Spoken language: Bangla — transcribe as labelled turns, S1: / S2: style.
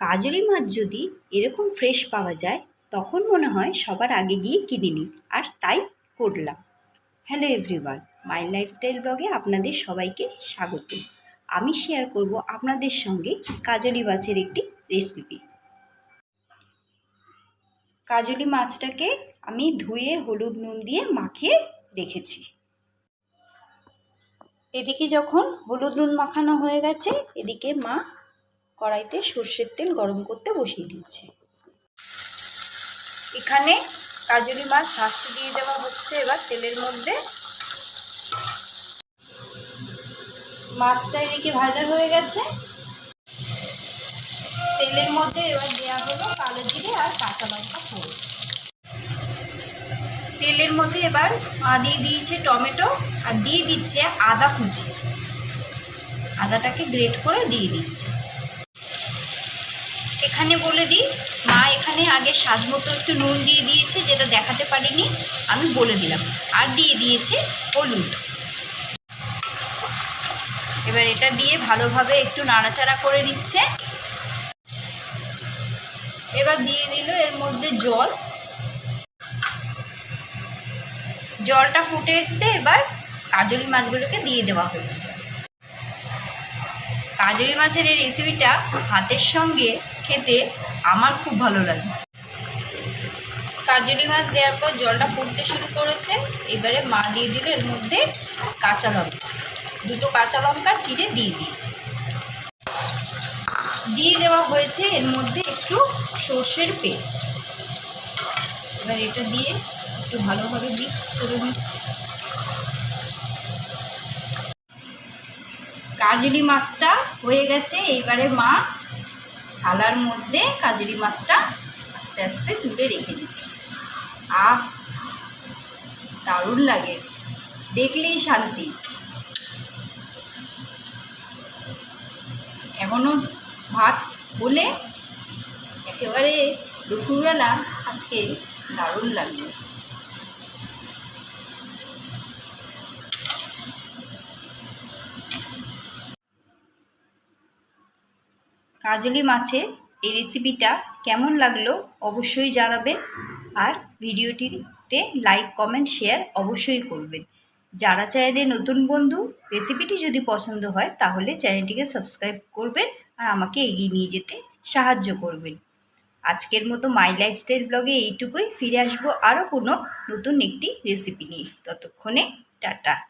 S1: কাজলি মাছ যদি এরকম ফ্রেশ পাওয়া যায়, তখন মনে হয় সবার আগে গিয়ে কিনে নিই। আর তাই করলাম। হ্যালো এভরিওয়ান মাই লাইফস্টাইল ব্লগে আপনাদের সবাইকে স্বাগত। আমি শেয়ার করব আপনাদের সঙ্গে কাজলি মাছের একটি রেসিপি কাজলি মাছটাকে আমি ধুয়ে হলুদ নুন দিয়ে মাখিয়ে রেখেছি। এদিকে যখন হলুদ নুন মাখানো হয়ে গেছে, এদিকে মা কড়াইতে সর্ষের তেল গরম করতে বসিয়ে দিচ্ছে। এখানে কাজলি মাছ শাঁসতে দিয়ে দেওয়া হচ্ছে। এবার তেলের মধ্যে মাছটা এদিকে ভাজা হয়ে গেছে। তেলের মধ্যে এবার দেওয়া হলো কালো জিরে আর কাঁচা লঙ্কা ফোড়ন। তেলের মধ্যে এবার দিয়ে দিয়েছে টমেটো আর দিয়ে দিচ্ছে আদা কুচি। আদাটাকে গ্রেট করে দিয়ে দিচ্ছে। এখানে বলে দিই, মা এখানে আগে স্বাদ মতো একটু নুন দিয়ে দিয়েছে, যেটা দেখাতে পারিনি, আমি বলে দিলাম। আর দিয়ে দিয়েছে হলুদ। এবার এটা দিয়ে ভালোভাবে একটু নাড়াচাড়া করে নিচ্ছে। এবার দিয়ে দিল এর মধ্যে জল। জলটা ফুটে এসছে, এবার কাজলি মাছগুলোকে দিয়ে দেওয়া হচ্ছে। কাজলি মাছের এই রেসিপিটা ভাতের সঙ্গে খেতে আমার খুব ভালো লাগে। কাজলি মাছ দেওয়ার পর জলটা ফুটতে শুরু করেছে। এবারে মা দিয়ে দিল এর মধ্যে কাঁচা লঙ্কা। দুটো কাঁচা লঙ্কা চিড়ে দিয়ে দিয়েছে। দিয়ে দেওয়া হয়েছে এর মধ্যে একটু সর্ষের পেস্ট। এবার এটা দিয়ে একটু ভালোভাবে মিক্স করে নিচ্ছে। কাজলি মাছটা হয়ে গেছে। এইবারে মা থালার মধ্যে কাজুরি মাছটা আস্তে আস্তে তুলে রেখে দিচ্ছি। আহ, দারুণ লাগে। দেখলেই শান্তি। এমনও ভাত হলে একেবারে দুপুরবেলা আজকে দারুণ লাগবে। কাজলি মাছের এই রেসিপিটা কেমন লাগল অবশ্যই জানাবেন। আর ভিডিওটিতে লাইক কমেন্ট শেয়ার অবশ্যই করবেন। যারা চ্যানেলে নতুন বন্ধু রেসিপিটি যদি পছন্দ হয়, তাহলে চ্যানেলটিকে সাবস্ক্রাইব করবেন আর আমাকে এগিয়ে নিয়ে যেতে সাহায্য করবেন। আজকের মতো মাই লাইফস্টাইল ব্লগে এইটুকুই। ফিরে আসব আরও কোনো নতুন একটি রেসিপি নিয়ে। ততক্ষণে টাটা।